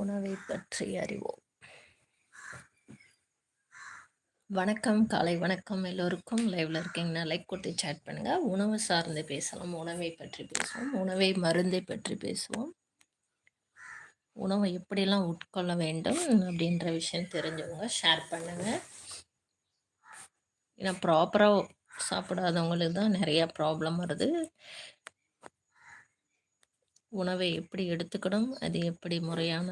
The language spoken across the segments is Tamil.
உணவை பற்றி அறிவோம். வணக்கம் காலை வணக்கம் எல்லோருக்கும். லைவ்ல இருக்கீங்கன்னா லைக் கொடுத்து சேட் பண்ணுங்க. உணவு சார்ந்து பேசலாம். உணவை பற்றி பேசுவோம். உணவை மருந்தை பற்றி பேசுவோம். உணவை எப்படிலாம் உட்கொள்ள வேண்டும் அப்படின்ற விஷயம் தெரிஞ்சவங்க ஷேர் பண்ணுங்க. ஏன்னா ப்ராப்பராக சாப்பிடாதவங்களுக்கு தான் நிறைய ப்ராப்ளம் வருது. உணவை எப்படி எடுத்துக்கணும் அது எப்படி முறையான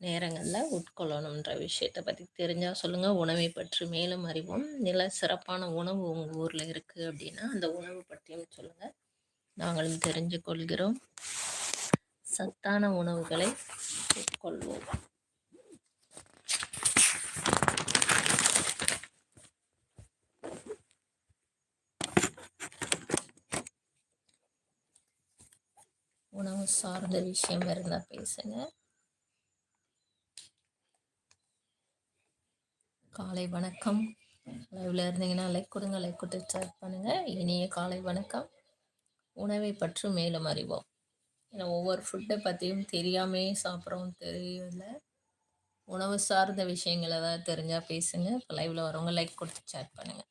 நேரங்களில் உட்கொள்ளணுன்ற விஷயத்தை பற்றி தெரிஞ்சால் சொல்லுங்கள் உணவை பற்றி மேலும் அறிவோம். நில சிறப்பான உணவு உங்கள் ஊரில் இருக்குது அப்படின்னா அந்த உணவு பற்றியும் சொல்லுங்கள் நாங்களும் தெரிஞ்சு கொள்கிறோம் சத்தான உணவுகளை உட்கொள்வோம் உணவு சார்ந்த விஷயம் இருந்தால் பேசுங்க. காலை வணக்கம். லைவ்ல இருந்தீங்கன்னா லைக் கொடுங்க லைக் கொடுத்து ஸ்டார்ட் பண்ணுங்க. இனிய காலை வணக்கம். உணவை பற்றி மேலும் அறிவோம். ஏன்னா ஒவ்வொரு ஃபுட்டை பற்றியும் தெரியாமே சாப்பிட்றோம் தெரியல. உணவு சார்ந்த விஷயங்களை தான் தெரிஞ்சால் பேசுங்க. இப்போ லைவ்ல வரவங்க லைக் கொடுத்து சேட் பண்ணுங்கள்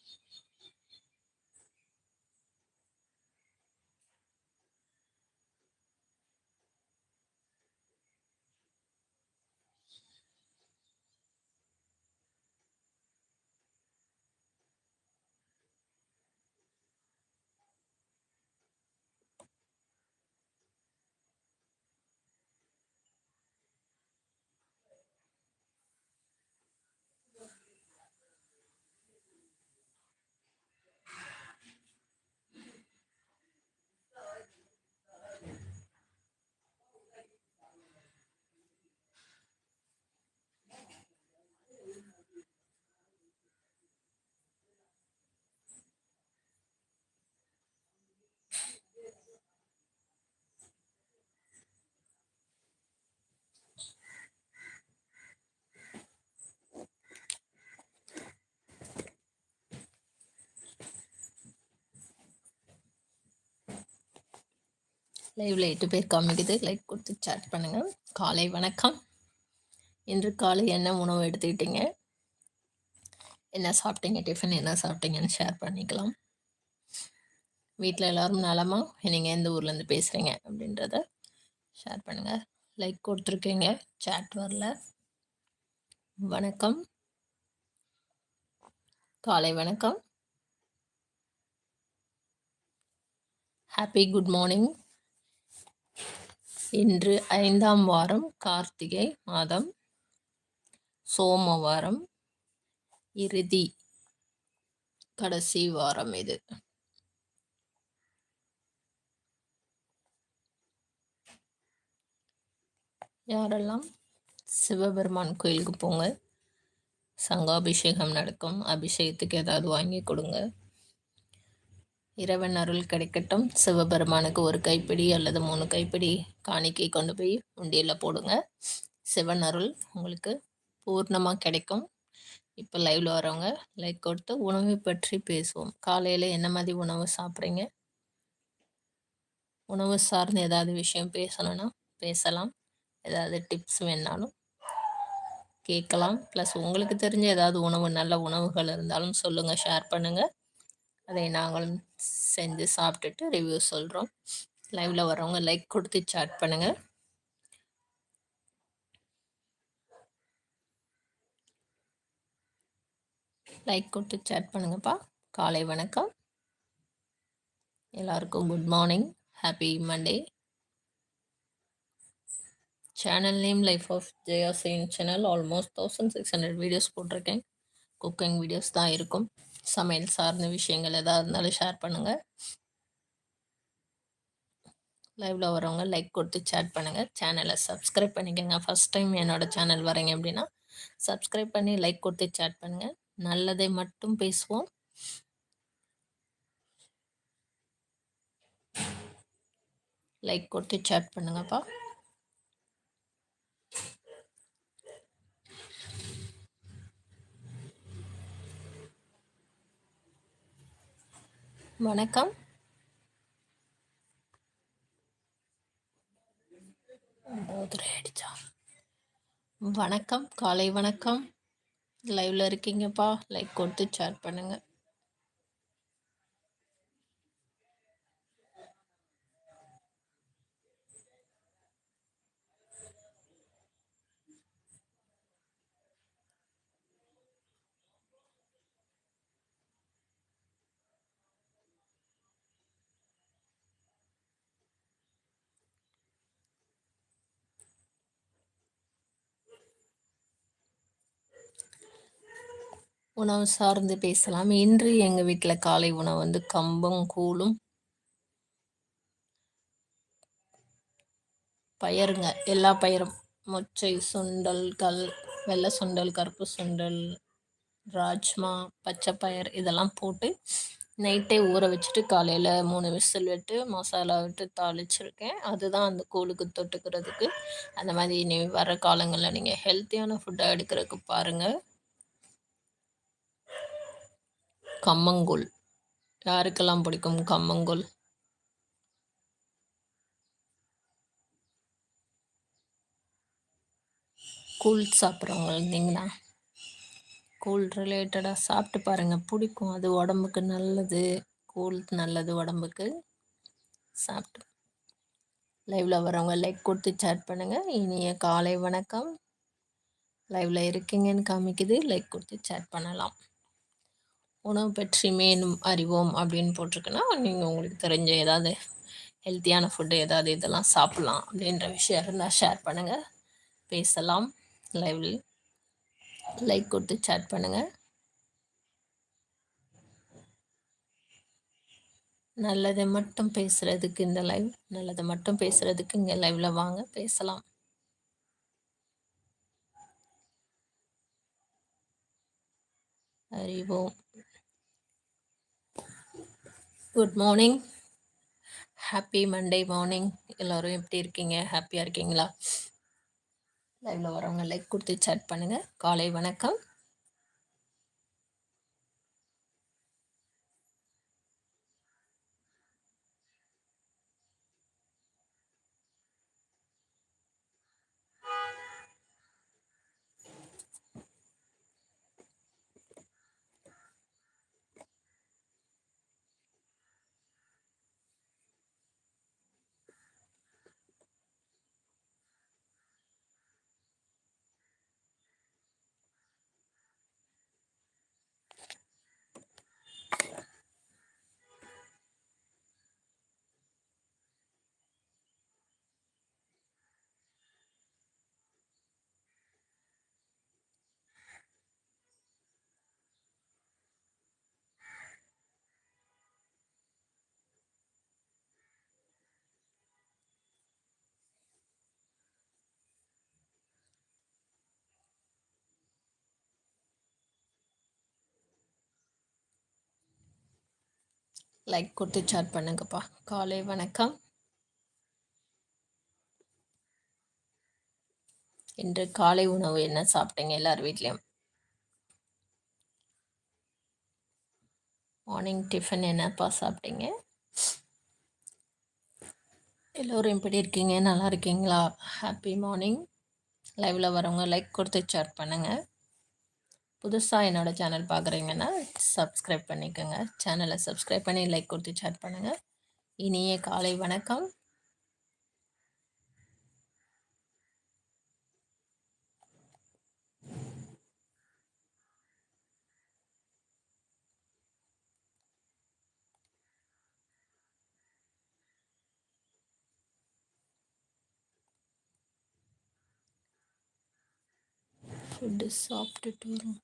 லைவ்ல எட்டு பேர் காமிக்குது லைக் கொடுத்து சேட் பண்ணுங்கள் காலை வணக்கம். இன்று காலை என்ன உணவு எடுத்துக்கிட்டீங்க? என்ன சாப்பிட்டீங்க? டிஃபன் என்ன சாப்பிட்டீங்கன்னு ஷேர் பண்ணிக்கலாம். வீட்டில் எல்லோரும் நலமா? நீங்கள் எந்த ஊர்லேருந்து பேசுகிறீங்க அப்படின்றத ஷேர் பண்ணுங்கள் லைக் கொடுத்துருக்கீங்க. சேட் வரல. வணக்கம். காலை வணக்கம். ஹாப்பி குட் மார்னிங் இன்று ஐந்தாம் வாரம் கார்த்திகை மாதம் சோமவாரம் இறுதி கடைசி வாரம் இது. யாரெல்லாம் சிவபெருமான் கோயிலுக்கு போங்க சங்காபிஷேகம் நடக்கும் அபிஷேகத்துக்கு ஏதாவது வாங்கி கொடுங்க. இறைவன் அருள் கிடைக்கட்டும். சிவபெருமானுக்கு ஒரு கைப்பிடி அல்லது மூணு கைப்பிடி காணிக்கை கொண்டு போய் உண்டியில் போடுங்க. சிவன் அருள் உங்களுக்கு பூர்ணமாக கிடைக்கும். இப்போ லைவில் வரவங்க லைக் கொடுத்து உணவை பற்றி பேசுவோம். காலையில் என்ன மாதிரி உணவு சாப்பிட்றீங்க? உணவு சார்ந்து ஏதாவது விஷயம் பேசணும்னா பேசலாம். ஏதாவது டிப்ஸ் வேணாலும் கேட்கலாம். ப்ளஸ் உங்களுக்கு தெரிஞ்ச ஏதாவது உணவு நல்ல உணவுகள் இருந்தாலும் சொல்லுங்கள் ஷேர் பண்ணுங்கள் அதை நாங்களும் செஞ்சு சாப்பிட்டுட்டு ரிவ்யூ சொல்கிறோம் லைவில் வரவங்க லைக் கொடுத்து சாட் பண்ணுங்கள் லைக் கொடுத்து சாட் பண்ணுங்கப்பா. காலை வணக்கம். எல்லாருக்கும் good morning happy Monday channel name life of Jaya chain channel almost thousand six hundred videos போட்டிருக்கேன். குக்கிங் வீடியோஸ் தான் இருக்கும். சமையல் சார்ந்த விஷயங்கள் எதாவது இருந்தாலும் ஷேர் பண்ணுங்கள் லைவ்ல வரவங்க லைக் கொடுத்து சேட் பண்ணுங்கள் சேனலை சப்ஸ்கிரைப் பண்ணிக்கோங்க. ஃபஸ்ட் டைம் என்னோடய சேனல் வரீங்க அப்படின்னா சப்ஸ்கிரைப் பண்ணி லைக் கொடுத்து சேட் பண்ணுங்கள் நல்லதை மட்டும் பேசுவோம். லைக் கொடுத்து சேட் பண்ணுங்கப்பா. வணக்கம். வணக்கம் காலை வணக்கம். லைவ்ல இருக்கீங்கப்பா. லைக் கொடுத்து ஷேர் பண்ணுங்கள் உணவு சார்ந்து பேசலாம். இன்று எங்கள் வீட்டில் காலை உணவு வந்து கம்பம் கூழும் பயருங்க. எல்லா பயிரும். மொச்சை சுண்டல்கள் வெள்ளை சுண்டல் கருப்பு சுண்டல் ராஜ்மா பச்சை பயிர் இதெல்லாம் போட்டு நைட்டே ஊற வச்சுட்டு காலையில் மூணு விசில் விட்டு மசாலா விட்டு தாளிச்சிருக்கேன். அதுதான் அந்த கூழுக்கு தொட்டுக்கிறதுக்கு. அந்த மாதிரி இனி வர காலங்களில் நீங்கள் ஹெல்த்தியான ஃபுட்டாக எடுக்கிறதுக்கு பாருங்கள் கம்மங்கூழ். யாருக்கெல்லாம் பிடிக்கும் கம்மங்கூழ்? கூழ் சாப்பிட்றவங்க இருந்தீங்கன்னா கூழ் ரிலேட்டடாக சாப்பிட்டு பாருங்கள் பிடிக்கும். அது உடம்புக்கு நல்லது. கூழ் நல்லது உடம்புக்கு. சாப்பிட்டு லைவில் வரவங்க லைக் கொடுத்து சேட் பண்ணுங்கள் இனிய காலை வணக்கம். லைவில் இருக்கீங்கன்னு காமிக்குது. லைக் கொடுத்து சேட் பண்ணலாம். உணவு பற்றி மேலும் அறிவோம் அப்படின்னு போட்டிருக்குன்னா நீங்கள் உங்களுக்கு தெரிஞ்ச ஏதாவது ஹெல்த்தியான ஃபுட்டு ஏதாவது இதெல்லாம் சாப்பிட்லாம் அப்படின்ற விஷயம் இருந்தால் ஷேர் பண்ணுங்கள் பேசலாம் லைவில் லைக் கொடுத்து சேட் பண்ணுங்கள் நல்லதை மட்டும் பேசுகிறதுக்கு இந்த லைவ் நல்லதை மட்டும் பேசுகிறதுக்கு இங்கே லைவில் வாங்க பேசலாம். அறிவோம். Good morning happy Monday morning எல்லோரும் எப்படி இருக்கீங்க? ஹாப்பியாக இருக்கீங்களா? லைவில் வரவங்க லைக் கொடுத்து சேட் பண்ணுங்கள் காலை வணக்கம். லைக் கொடுத்து சாட் பண்ணுங்கப்பா. காலை வணக்கம். இன்று காலை உணவு என்ன சாப்பிட்டீங்க எல்லார் வீட்லேயும்? மார்னிங் டிஃபன் என்னப்பா சாப்பிட்டீங்க? எல்லோரும் எப்படி இருக்கீங்க? நல்லா இருக்கீங்களா? ஹாப்பி மார்னிங் லைவில் வரவங்க லைக் கொடுத்து சாட் பண்ணுங்கள் புதுசாக என்னோடய சேனல் பார்க்குறீங்கன்னா சப்ஸ்கிரைப் பண்ணிக்கோங்க. சேனலை சப்ஸ்கிரைப் பண்ணி லைக் கொடுத்து சேட் பண்ணுங்கள் இனிய காலை வணக்கம். ஃபுட்டு சாப்பிட்டுட்டு வரும்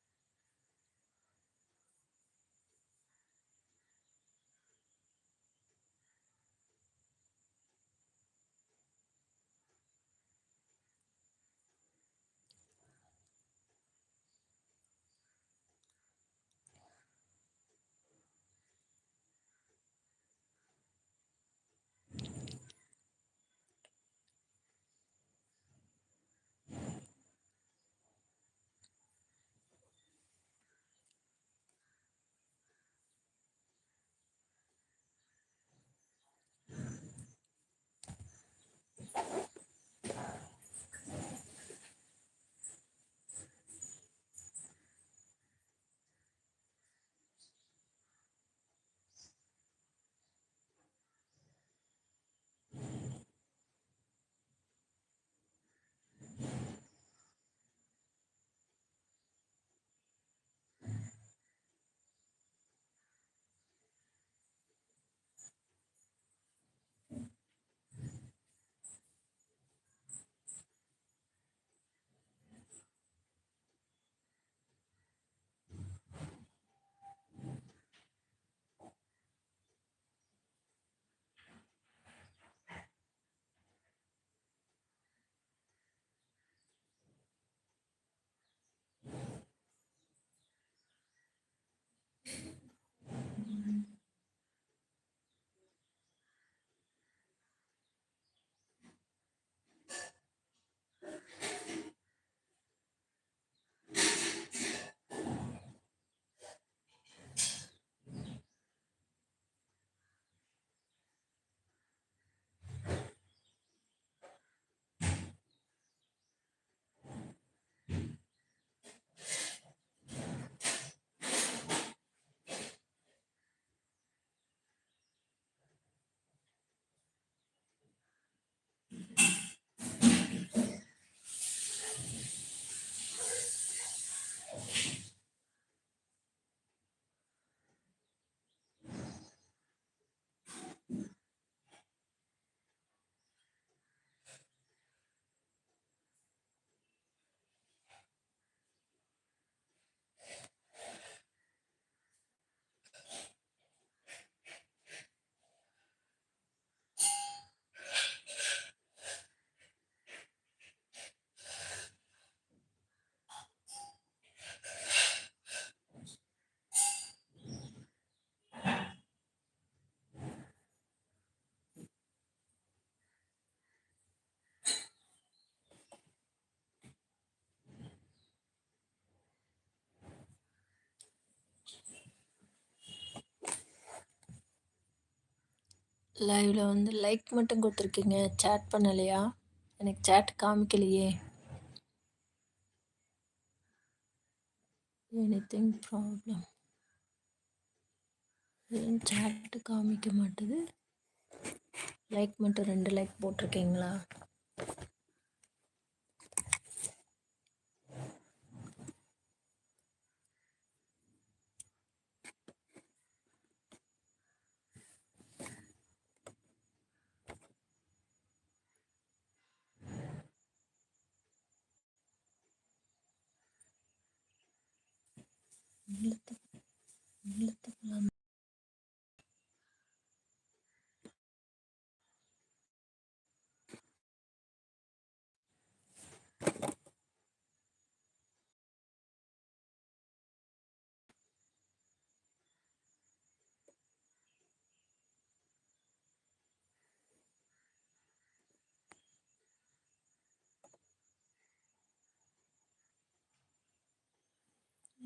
லைவில் வந்து லைக் மட்டும் கொடுத்துருக்கீங்க. சேட் பண்ணலையா? எனக்கு சேட் காமிக்கலையே. எனிதிங் ப்ராப்ளம் ஏன் சேட்டு காமிக்க மாட்டுது? லைக் மட்டும் ரெண்டு லைக் போட்டிருக்கீங்களா? இல்லத்து இல்லத்துக்குலாம்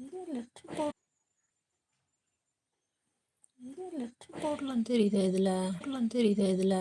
இது லெட்ரு போ இது லெட்ரு போடலாம் தெரியுது இதில்? போடலாம் தெரியுது இதில்?